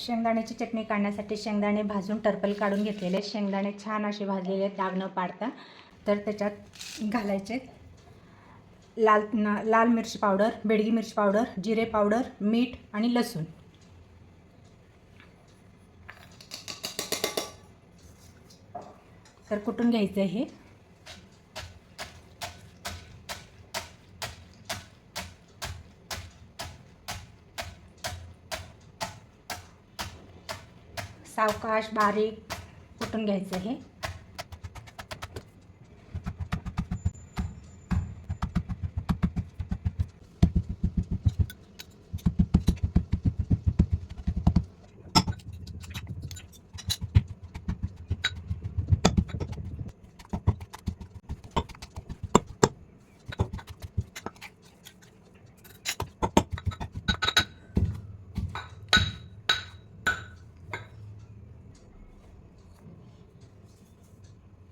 शेंगदाण्याची चटणी काढण्यासाठी शेंगदाणे भाजून टर्पल काढून घेतलेले शेंगदाणे छान असे भाजलेले आहेत डाग न पाडता. तर त्याच्यात घालायचे लाल न लाल मिरची पावडर बेडगी मिरची पावडर जिरे पावडर मीठ आणि लसूण. तर कुठून घ्यायचं हे? सावकाश बारीक कुटून घ्यायचं हे.